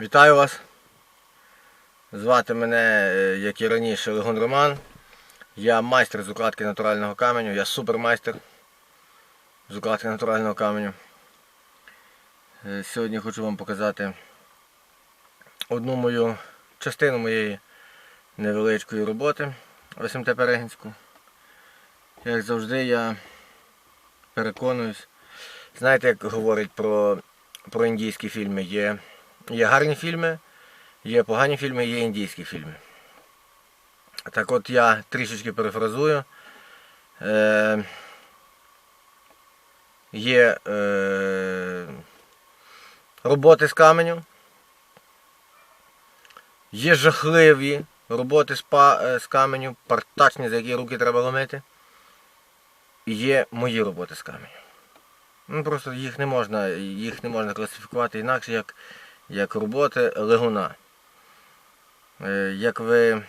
Вітаю вас. Звати мене, е, як і раніше, Легон Роман. Я майстер з укладки натурального каменю, я супермайстер з укладки натурального каменю. Е, Сьогодні хочу вам показати одну мою частину моєї невеличкої роботи СМТ Перегінську. Як завжди, я переконуюсь. Знаєте, як говорять про, про індійські фільми? Є, є гарні фільми, є погані фільми, є індійські фільми. Так от я трішечки перефразую. Е, є е, роботи з каменю. Є жахливі роботи з, па, е, з каменю, партачні, за які руки треба ломити. І є мої роботи з каменю. Ну просто їх не можна, їх не можна класифікувати інакше, як, як роботи легуна. Е, Як ви,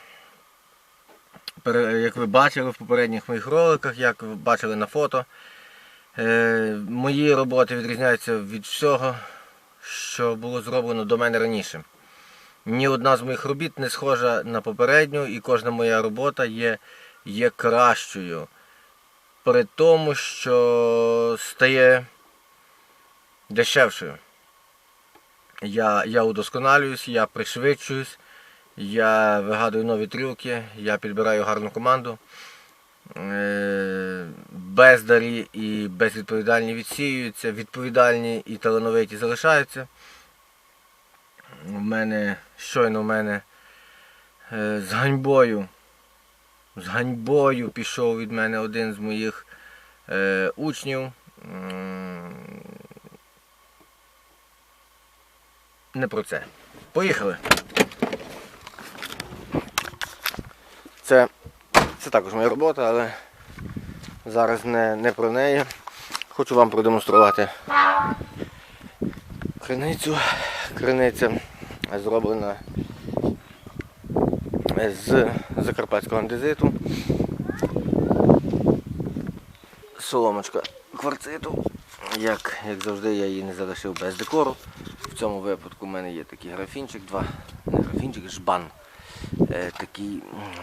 як ви бачили в попередніх моїх роликах, як ви бачили на фото, е, мої роботи відрізняються від всього, що було зроблено до мене раніше. Ні одна з моїх робіт не схожа на попередню, і кожна моя робота є, є кращою. При тому, що стає дешевшою. Я, я удосконалююсь, я пришвидшуюсь, я вигадую нові трюки, я підбираю гарну команду. Е, Бездарі і безвідповідальні відсіюються, відповідальні і талановиті залишаються. У мене щойно в мене е, з ганьбою. З ганьбою пішов від мене один з моїх е, учнів. Не про це. Поїхали. Це, це також моя робота, але зараз не, не про неї. Хочу вам продемонструвати криницю. Криниця зроблена з закарпатського андезиту. Соломочка кварциту. Як, як завжди, я її не залишив без декору. В цьому випадку в мене є такий графінчик, два, не графінчик, жбан. Е, такі,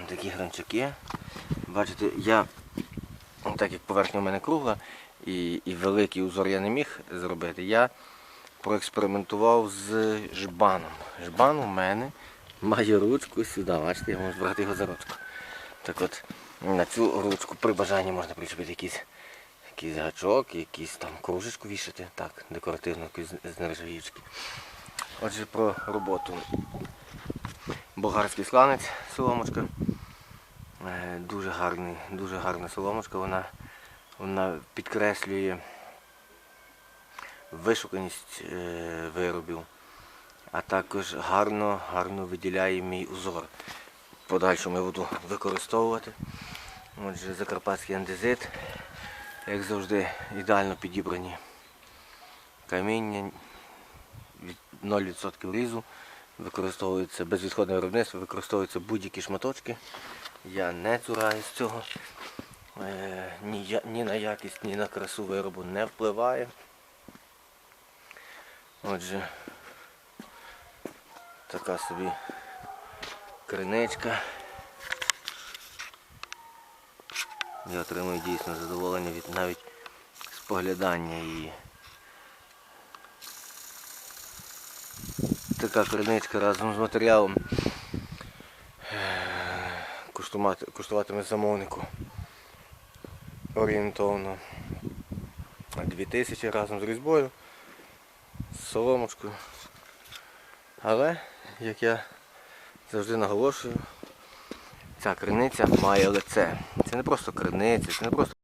такі гранчаки. Бачите, я, так як поверхня у мене кругла і, і великий узор я не міг зробити, я проекспериментував з жбаном. Жбан у мене має ручку сюди, бачите, я можу брати його за ручку. Так от на цю ручку при бажанні можна причепити якийсь, якийсь гачок, якийсь там кружечку вішати, так, декоративну якусь з- нержавіючки. Отже, про роботу. Болгарський сланець, соломочка. Е, Дуже гарний, дуже гарна соломочка, вона, вона підкреслює вишуканість е, виробів, а також гарно, гарно виділяє мій узор. Подальшому я буду використовувати. Отже, закарпатський андезит, як завжди, ідеально підібрані каміння від 0% різу. Використовується безвідходне виробництво, використовуються будь-які шматочки. Я не цураюсь цього. Е, ні, ні на якість, ні на красу виробу не впливає. Отже, така собі криничка. Я отримую дійсно задоволення від навіть споглядання її. Така криничка разом з матеріалом е, куштувати, куштуватиме замовнику орієнтовно 2000 разом з різьбою, з соломочкою. Але, як я завжди наголошую, ця криниця має лице. Це не просто криниця, це не просто